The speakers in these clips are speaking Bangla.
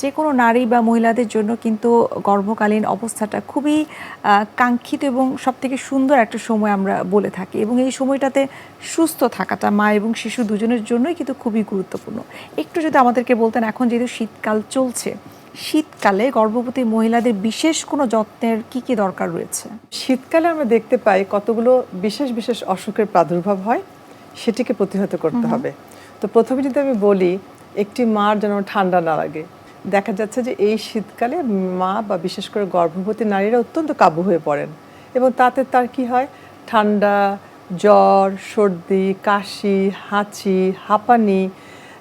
যে কোনো নারী বা মহিলাদের জন্য কিন্তু গর্ভকালীন অবস্থাটা খুবই কাঙ্ক্ষিত এবং সব থেকে সুন্দর একটা সময় আমরা বলে থাকি এবং এই সময়টাতে সুস্থ থাকাটা মা এবং শিশু দুজনের জন্যই কিন্তু খুবই গুরুত্বপূর্ণ। একটু যদি আমাদেরকে বলতেন এখন যেহেতু শীতকাল চলছে শীতকালে গর্ভবতী মহিলাদের বিশেষ কোনো যত্নের কি কি দরকার রয়েছে? শীতকালে আমরা দেখতে পাই কতগুলো বিশেষ বিশেষ অসুখের প্রাদুর্ভাব হয় সেটিকে প্রতিহত করতে হবে। তো প্রথমে যদি আমি বলি একটি মার যেন ঠান্ডা না লাগে দেখা যাচ্ছে যে এই শীতকালে মা বা বিশেষ করে গর্ভবতী নারীরা অত্যন্ত কাবু হয়ে পড়েন এবং তাতে তার কি হয়? ঠান্ডা জ্বর সর্দি কাশি হাঁচি হাঁপানি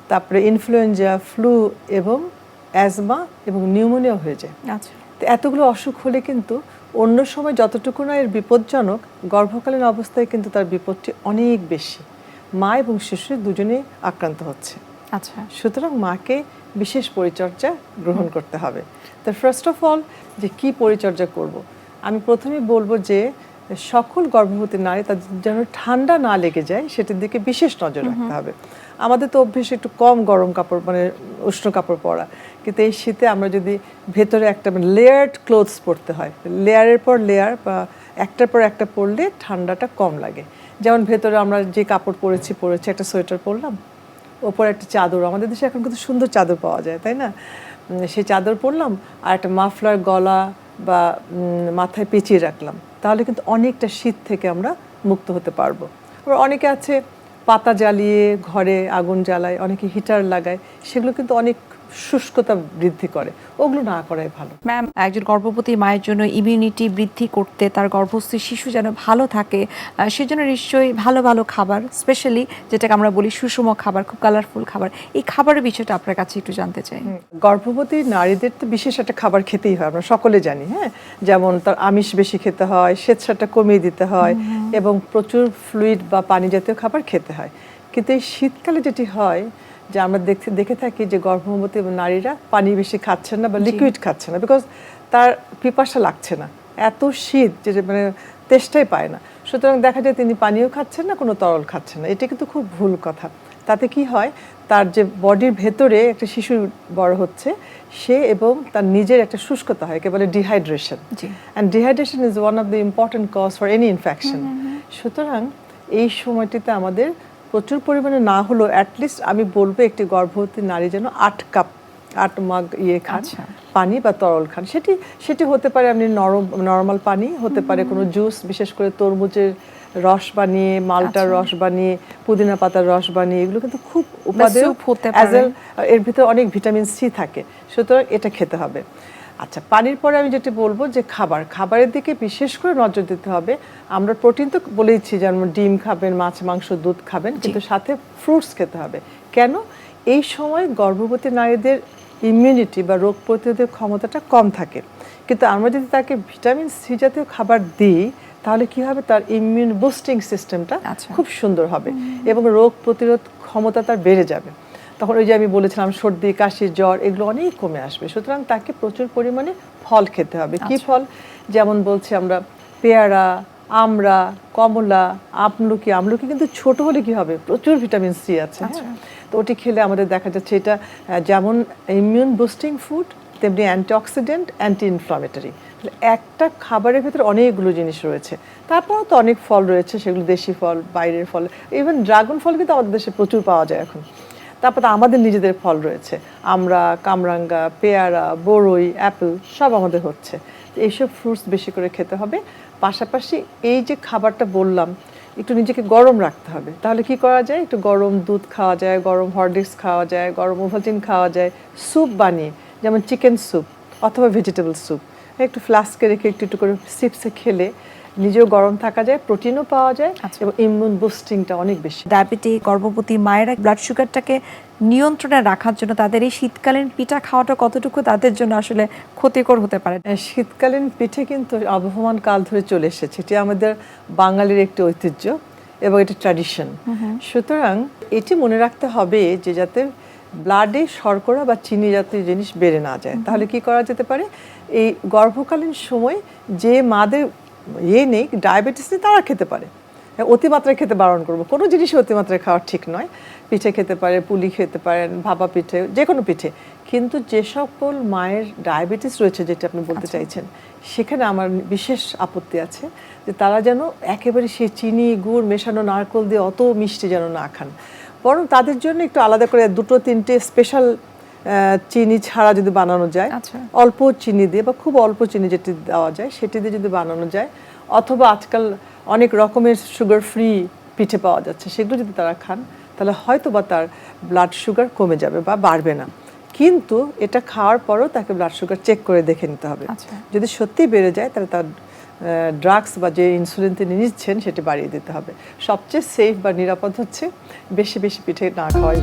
তারপরে ইনফ্লুয়েঞ্জা ফ্লু এবং অ্যাজমা এবং নিউমোনিয়া হয়ে যায়। আচ্ছা। তো এতগুলো অসুখ হলে কিন্তু অন্য সময় যতটুকু না এর বিপজ্জনক গর্ভকালীন অবস্থায় কিন্তু তার বিপদটি অনেক বেশি। মা এবং শিশু দুজনেই আক্রান্ত হচ্ছে। আচ্ছা। সুতরাং মাকে বিশেষ পরিচর্যা গ্রহণ করতে হবে। তো ফার্স্ট অফ অল যে কি পরিচর্যা করব। আমি প্রথমেই বলব যে সকল গর্ভবতী নারী তাদের যেন ঠান্ডা না লেগে যায় সেটির দিকে বিশেষ নজর রাখতে হবে। আমাদের তো অভ্যেস একটু কম গরম কাপড় মানে উষ্ণ কাপড় পরা। কিন্তু এই শীতে আমরা যদি ভেতরে একটা লেয়ার্ড ক্লোথস পরতে হয় লেয়ারের পর লেয়ার বা একটার পর একটা পরলে ঠান্ডাটা কম লাগে। যেমন ভেতরে আমরা যে কাপড় পরেছি পরেছি একটা সোয়েটার পরলাম ওপরে একটা চাদর। আমাদের দেশে এখন কিন্তু সুন্দর চাদর পাওয়া যায়, তাই না? সে চাদর পরলাম আর একটা মাফলার গলা বা মাথায় পেঁচিয়ে রাখলাম। তাহলে কিন্তু অনেকটা শীত থেকে আমরা মুক্ত হতে পারব। আবার অনেকে আছে পাতা জ্বালিয়ে ঘরে আগুন জ্বালায়, অনেকে হিটার লাগায়, সেগুলো কিন্তু অনেক শুষ্কতা বৃদ্ধি করে ওগুলো না করাই ভালো। ম্যাম একজন গর্ভবতী মায়ের জন্য ইমিউনিটি বৃদ্ধি করতে তার গর্ভস্থ শিশু যেন ভালো থাকে সেজন্য নিশ্চয়ই ভালো ভালো খাবার স্পেশালি যেটাকে আমরা বলি সুষম খাবার খুব কালারফুল খাবার এই খাবারের বিষয়টা আপনার কাছে একটু জানতে চাই। গর্ভবতী নারীদের তো বিশেষ একটা খাবার খেতেই হয় আমরা সকলে জানি হ্যাঁ? যেমন তার আমিষ বেশি খেতে হয় স্বেচ্ছাটা কমিয়ে দিতে হয় এবং প্রচুর ফ্লুইড বা পানি জাতীয় খাবার খেতে হয়। কিন্তু এই শীতকালে যেটি হয় যে আমরা দেখতে দেখে থাকি যে গর্ভবতী নারীরা পানি বেশি খাচ্ছেন না বা লিকুইড খাচ্ছে না বিকজ তার পিপাসা লাগছে না। এত শীত যে মানে তেষ্টাই পায় না। সুতরাং দেখা যায় তিনি পানিও খাচ্ছেন না কোনো তরল খাচ্ছেন না। এটা কিন্তু খুব ভুল কথা। তাতে কি হয় তার যে বডির ভেতরে একটা শিশু বড় হচ্ছে সে এবং তার নিজের একটা শুষ্কতা হয় বলে dehydration and dehydration is one of the important cause for any infection সুতরাং এই সময়টিতে আমাদের প্রচুর পরিমাণে না হলেও অ্যাটলিস্ট আমি বলব একটি গর্ভবতী নারী যেন আট কাপ আট মাগ ইয়ে খান আচ্ছা। পানি বা তরল খান। সেটি সেটি হতে পারে আপনি নরম নর্মাল পানি হতে পারে কোনো জুস বিশেষ করে তরমুজের রস বানিয়ে মালটার আচ্ছা। রস বানিয়ে পুদিনা পাতার রস বানিয়ে এগুলো কিন্তু খুব উপাদেয় এর ভিতরে অনেক ভিটামিন সি থাকে। সুতরাং এটা খেতে হবে। আচ্ছা পানির পরে আমি যেটা বলব যে খাবার খাবারের দিকে বিশেষ করে নজর দিতে হবে। আমরা প্রোটিন তো বলেইছি যেমন ডিম খাবেন মাছ মাংস দুধ খাবেন কিন্তু সাথে ফ্রুটস খেতে হবে। কেন? এই সময় গর্ভবতী নারীদের ইমিউনিটি বা রোগ প্রতিরোধের ক্ষমতাটা কম থাকে। কিন্তু আমরা যদি তাকে ভিটামিন সি জাতীয় খাবার দিই তাহলে কি হবে? তার ইমিউন বুস্টিং সিস্টেমটা। খুব সুন্দর হবে এবং রোগ প্রতিরোধ ক্ষমতা তার বেড়ে যাবে। তখন ওই যে আমি বলেছিলাম সর্দি কাশি জ্বর এগুলো অনেক কমে আসবে। সুতরাং তাকে প্রচুর পরিমাণে ফল খেতে হবে। কি আচ্ছা। ফল? যেমন বলছি আমরা পেয়ারা আমরা কমলা আমলকি। আমলকি কিন্তু ছোট হলে কি হবে? প্রচুর ভিটামিন সি আছে আচ্ছা। হ্যাঁ তো ওটি খেলে আমাদের দেখা যাচ্ছে এটা যেমন ইমিউন বুস্টিং ফুড তেমনি অ্যান্টিঅক্সিডেন্ট অ্যান্টি ইনফ্লামেটরি একটা খাবারের ভেতরে অনেকগুলো জিনিস রয়েছে। তারপরেও তো অনেক ফল রয়েছে সেগুলো দেশি ফল বাইরের ফল ইভেন ড্রাগন ফল কিন্তু আমাদের দেশে প্রচুর পাওয়া যায় এখন। তারপর আমাদের নিজেদের ফল রয়েছে। আমরা, কামরাঙ্গা, পেয়ারা বড়ই অ্যাপেল সব আমাদের হচ্ছে। এইসব ফ্রুটস বেশি করে খেতে হবে। পাশাপাশি এই যে খাবারটা বললাম, একটু নিজেকে গরম রাখতে হবে। তাহলে কি করা যায়? একটু গরম দুধ খাওয়া যায়, গরম হরলিক্স খাওয়া যায়, গরম ওভালটিন খাওয়া যায় স্যুপ বানিয়ে, যেমন চিকেন স্যুপ অথবা ভেজিটেবল স্যুপ একটু ফ্লাস্কে রেখে একটু একটু করে সিপসে খেলে নিজেও গরম থাকা যায় প্রোটিনও পাওয়া যায় আচ্ছা। এবং ইমিউন বুস্টিংটা অনেক বেশি। ডায়াবেটিক গর্ভবতী মায়েরা ব্লাড সুগারটাকে নিয়ন্ত্রণে রাখার জন্য তাদের এই শীতকালীন পিঠা খাওয়াটা কতটুকু তাদের জন্য আসলে ক্ষতিকর হতে পারে? শীতকালীন পিঠে কিন্তু আবহমান কাল ধরে চলে এসেছে। এটি আমাদের বাঙালির একটি ঐতিহ্য এবং এটি ট্র্যাডিশন সুতরাং এটি মনে রাখতে হবে যে যাতে ব্লাডে শর্করা বা চিনি জাতীয় জিনিস বেড়ে না যায়। তাহলে কি করা যেতে পারে? এই গর্ভকালীন সময় যে মাদের ইয়ে নেই ডায়াবেটিস নেই তারা খেতে পারে। হ্যাঁ, অতিমাত্রায় খেতে বারণ করব। কোনো জিনিসই অতিমাত্রায় খাওয়া ঠিক নয়। পিঠে খেতে পারে পুলি খেতে পারেন ভাপা পিঠে যে কোনো পিঠে। কিন্তু যে সকল মায়ের ডায়াবেটিস রয়েছে যেটা আপনি বলতে আচ্ছা। চাইছেন সেখানে আমার বিশেষ আপত্তি আছে যে তারা যেন একেবারে সেই চিনি গুড় মেশানো নারকল দিয়ে অত মিষ্টি যেন না খান। বরং তাদের জন্য একটু আলাদা করে দুটো তিনটে স্পেশাল চিনি ছাড়া যদি বানানো যায় আচ্ছা। অল্প চিনি দিয়ে বা খুব অল্প চিনি যেটি দেওয়া যায় সেটি দিয়ে যদি বানানো যায় অথবা আজকাল অনেক রকমের সুগার ফ্রি পিঠে পাওয়া যাচ্ছে সেগুলো যদি তারা খান তাহলে হয়তো বা তার ব্লাড সুগার কমে যাবে বা বাড়বে না কিন্তু এটা খাওয়ার পরও তাকে ব্লাড সুগার চেক করে দেখে নিতে হবে আচ্ছা। যদি সত্যি বেড়ে যায় তাহলে তার ড্রাগস বা যে ইনসুলিন তিনি নিচ্ছেন সেটি বাড়িয়ে দিতে হবে সবচেয়ে সেফ বা নিরাপদ হচ্ছে বেশি বেশি পিঠে না খাওয়াই